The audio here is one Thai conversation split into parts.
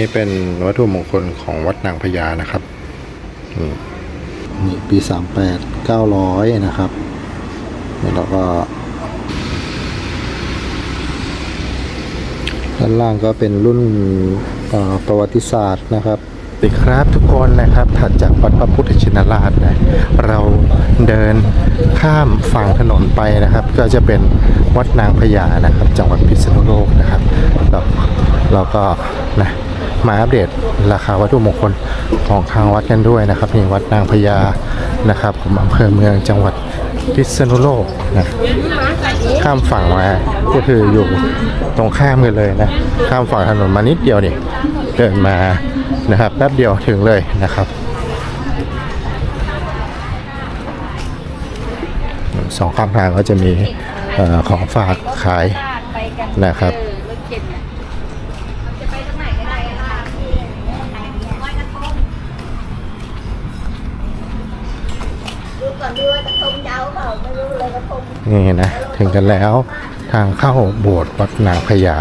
นี้เป็นวัตถุมงคลของวัดนางพญานะครับนี่นี่ปีสามแปดเก้าร้อยนะครับนี่แล้วก็ด้านล่างก็เป็นรุ่นเอ่อประวัติศาสตร์นะครับสวัสดีครับทุกคนนะครับถัดจากวัดพระพุทธชินราชนะเราเดินข้ามฝั่งถนนไปนะครับ ก็จะเป็นวัดนางพญานะครับ จังหวัดพิษณุโลกนะครับเราเราก็นะ มาอัปเดตราคาวัตถุมงคลของทางวัดกันด้วยนะครับนี่วัดนางพญานะครับผมอำเภอเมืองจังหวัดพิษณุโลกนะข้ามฝั่งมาก็คืออยู่ตรงข้ามกันเลยนะข้ามฝั่งถนนมานิดเดียวนี่เดินมานะครับแป๊บเดียวถึงเลยนะครับสองข้างทางก็จะมีออของฝากขายนะครับ ก่อนดูว่ากระทงยาวเปล่าไม่รู้เลยกระทงนี่นะ ถึงกันแล้วทางเข้าโบสถ์วัดนางพญา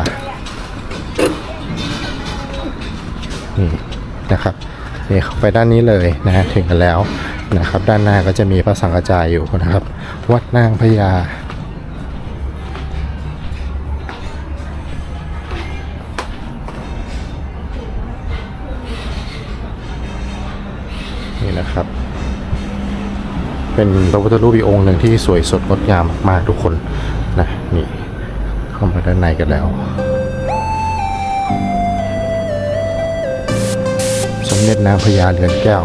นี่นะครับนี่เข้าไปด้านนี้เลยนะฮะถึงกันแล้วนะครับ ด้านหน้าก็จะมีพระสังฆจายอยู่นะครับ วัดนางพญานี่นะครับ เป็นพระพุทธรูปอีกองค์หนึ่งที่สวยสดงดงามมากๆทุกคนนะนี่เข้ามาด้านในกันแล้ว สมเด็จนางพญาเรือนแก้ว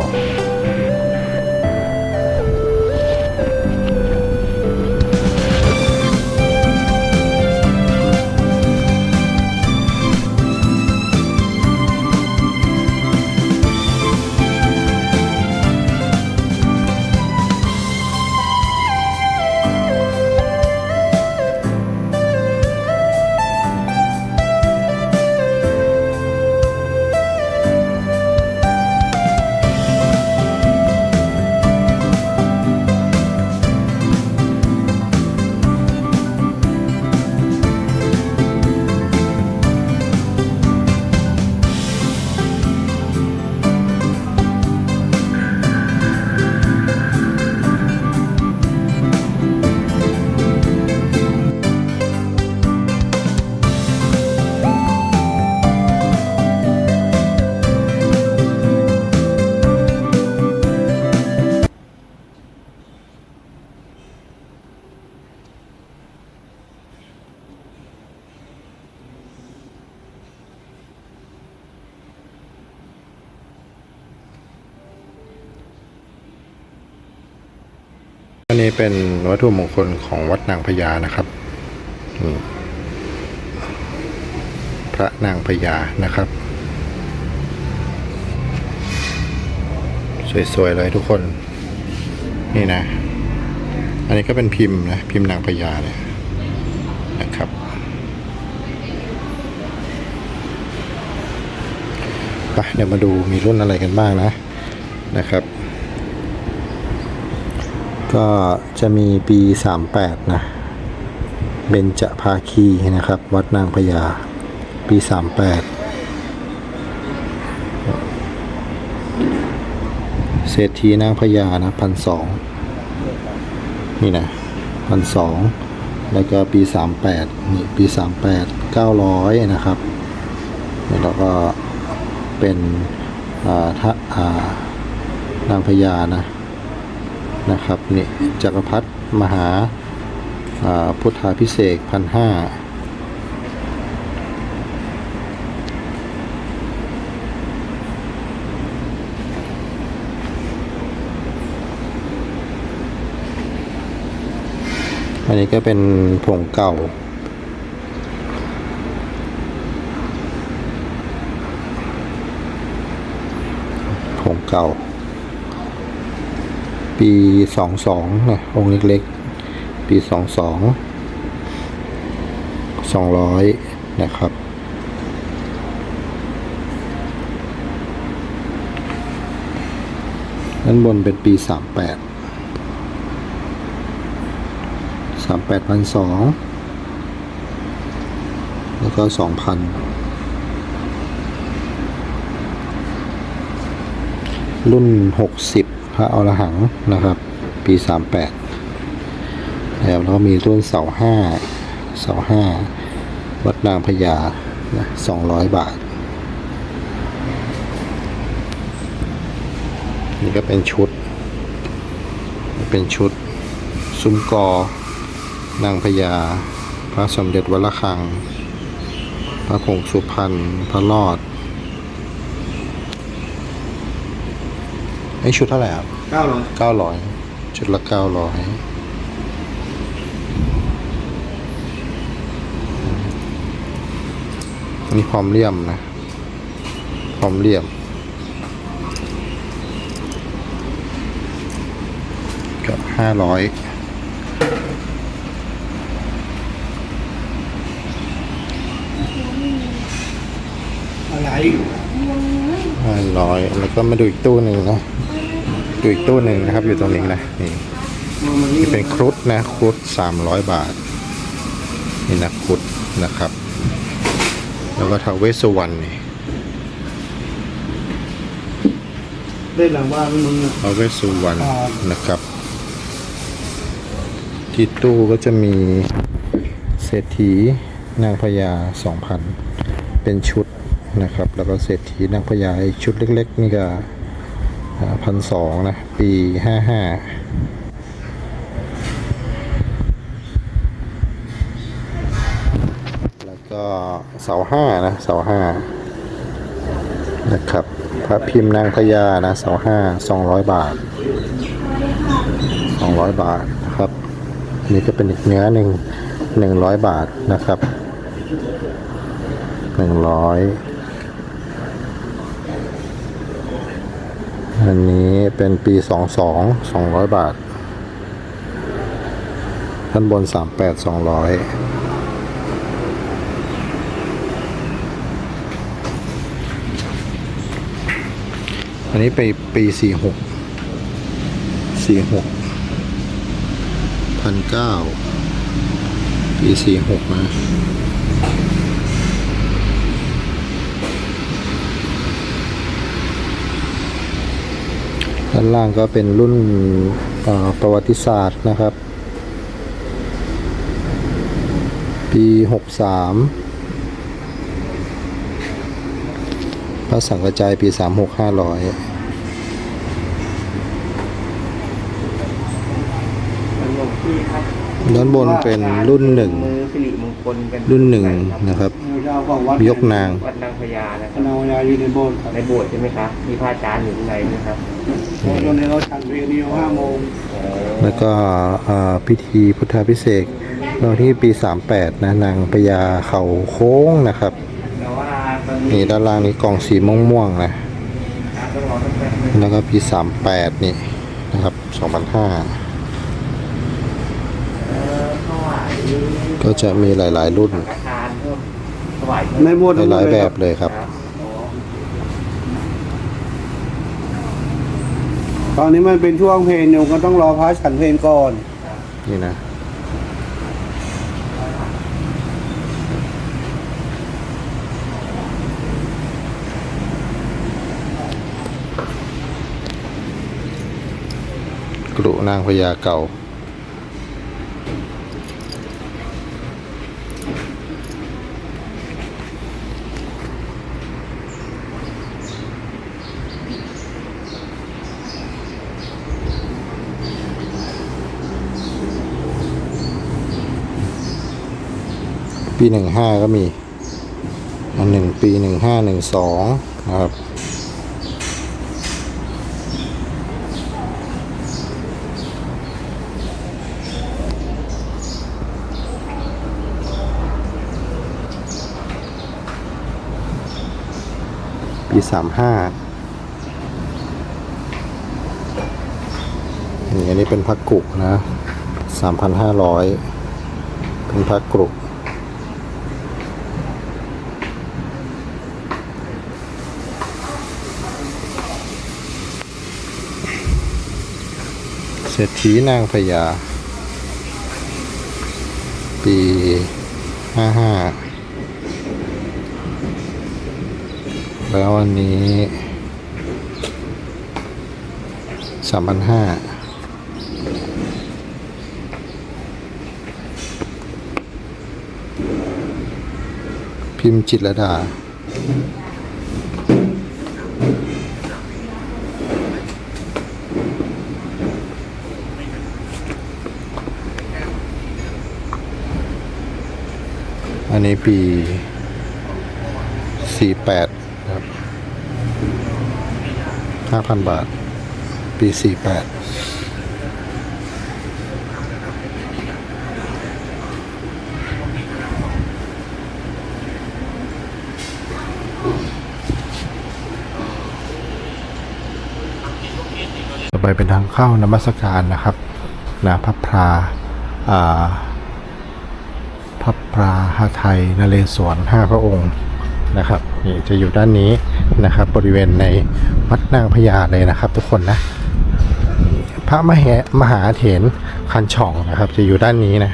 นี้เป็นวัตถุมงคลของวัดนางพญานะครับพระนางพญานะครับ สวยๆเลยทุกคน นี่นะ อันนี้ก็เป็นพิมพ์นะ พิมพ์นางพญาเลยนะครับ ไปเดี๋ยวมาดูมีรุ่นอะไรกันบ้างนะนะครับ ก็จะมีปี 38 นะ เบญจภาคีนะครับ วัดนางพญา ปี 38 เศรษฐีนางพญานะพันสองนี่นะพันสองแล้วก็ปี 38 นี่ปี 38 900 นะครับ แล้วก็เป็นอ่าทะอ่านางพญานะ นะครับนี่จักรพรรดิมหาพุทธาพิเศษพันห้าอันนี้ก็เป็นผงเก่าผงเก่า ปีสองสองนะองค์เล็กๆ ปีสองสองสองร้อยนะครับ ด้านบนเป็นปีสามแปดสามแปดพันสองแล้วก็สองพันรุ่นหกสิบ พระอรหังนะครับ ปีสามแปดแล้วเรามีรุ่นเสาห้าเสาห้าวัดนางพญาสองร้อยบาท นี่ก็เป็นชุด เป็นชุด ซุ้มกอนางพญา พระสมเด็จวัดระฆัง พระผงสุพรรณพระรอด ไอ้ชุดเท่าไหร่ครับเก้าร้อยเก้าร้อยชุดละเก้าร้อยอันนี้พร้อมเลี่ยมนะพร้อมเลี่ยมกับห้าร้อยอะไรห้าร้อยแล้วก็มาดูอีกตู้หนึ่งนะ ดูอีกตู้หนึ่งนะครับ อยู่ตรงนี้นะนี่มันนี่นี่เป็นครุฑนะครุฑสามร้อยบาท นี่นะครุฑนะครับ แล้วก็ทาวเวสสุวรรณนี่เล่นหลังบ้านมึงอะทาวเวสสุวรรณครับนะครับ ที่ตู้ก็จะมีเศรษฐีนางพญาสองพันเป็นชุดนะครับ แล้วก็เศรษฐีนางพญาอีกชุดเล็ก ๆ นี่ก็ พันสองนะ ปีห้าห้าแล้วก็เสาห้านะ เสาห้านะครับ พระพิมพ์นางพญานะ เสาห้าสองร้อยบาทสองร้อยบาทนะครับ นี่ก็เป็นอีกเนื้อหนึ่งหนึ่งร้อยบาทนะครับหนึ่งร้อย อันนี้เป็นปีสองสองสองร้อยบาทด้านบนสามแปดสองร้อยอันนี้ไปปีสี่หกสี่หกพันเก้าปีสี่หกนะ ด้านล่างก็เป็นรุ่นเอ่อประวัติศาสตร์นะครับ ปีหกสามพระสังกระจายปีสามหกห้าร้อยมันหลวงพี่ครับด้านบนเป็นรุ่นหนึ่งมือสิริมงคลกันรุ่นหนึ่งนะครับ เจ้าของวัดยกนาง วัดนางพญานะคพรับนาวายาอยู่ในโบสถ์ครับในโบสถ์ใช่ไหมครับมีพระอาจารย์อยู่ข้างในนะครับตอนนี้เราฉันเพลงนี้ห้าโมงแล้วก็เอ่อพิธีพุทธาพิเศษกเราที่ปี 38 นะนางพญาเขาโค้งนะครับ แต่ว่าตอนนี่ด้านล่างนี้กล่องสีม่วงๆนะต้องรอตั้งแต่แล้วก็ปี 38 นี่นะครับ2005 เอ่อถวายก็จะมีหลายๆรุ่นสังฆทานเพิ่ม ถวายเพิ่มในโบสถ์หลายๆแบบเลยครับครับอ๋อตอนนี้มันเป็นช่วงเพลงอยู่ก็ต้องรอพระฉันเพลงก่อน นี่นะ กรุนางพญาเก่า ปีหนึ่งห้าก็มีอันหนึ่งปีหนึ่งห้าหนึ่งสองนะครับปีสามห้าอันนี้เป็นพักกุกนะสามพันห้าร้อยเป็นพักกรุ เศรษฐีนางพญา ปีห้าห้าแล้วอันนี้สามพันห้าพิมพ์จิตรดา อันนี้ปี 48 ครับ 5,000 บาท ปี 48ไปเป็นทางเข้านมัสการนะครับนะพระพราา พระพราหาไทยนเรศวรห้าพระองค์นะครับนี่จะอยู่ด้านนี้นะครับบริเวณในวัดนางพญาเลยนะครับ ทุกคนนะพระมหามหาเถรคันช่องนะครับ จะอยู่ด้านนี้นะ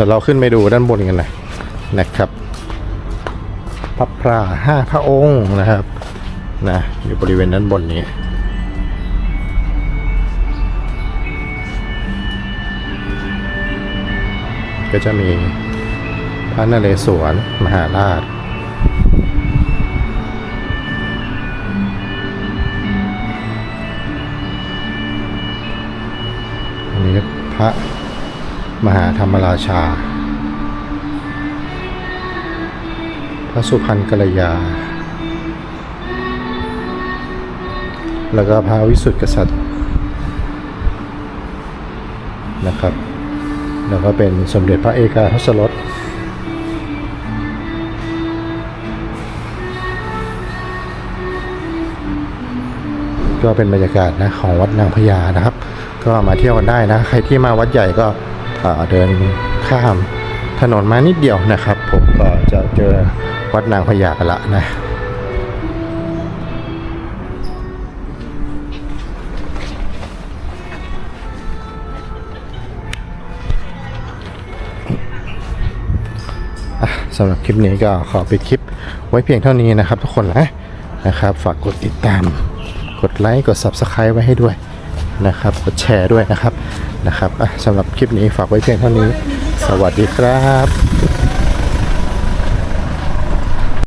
ดี๋ยวเราขึ้นไปดูด้านบนกันหน่อยนะครับพระพราห้าพระองค์นะครับนะอยู่บริเวณด้านบนนี้ก็จะมีพระนเรศวรมหาราช มหาธรรมราชา พระสุพรรณกัลยา แล้วก็พระวิสุทธิกษัตริย์นะครับ แล้วก็เป็นสมเด็จพระเอกาทศรสก็เป็นบรรยากาศนะของวัดนางพญานะครับ ก็มาเที่ยวกันได้นะ ใครที่มาวัดใหญ่ก็ เดินข้ามถนนมานิดเดียวนะครับ ผมก็จะเจอวัดนางพญาละนะอะสำหรับคลิปนี้ก็ขอปิดคลิปไว้เพียงเท่านี้นะครับทุกคนนะนะครับ ฝากกดติดตาม กดไลค์ กด Subscribe ไว้ให้ด้วยนะครับ กดแชร์ด้วยนะครับ นะครับสำหรับคลิปนี้ฝากไว้เพียงเท่านี้ สวัสดีครับ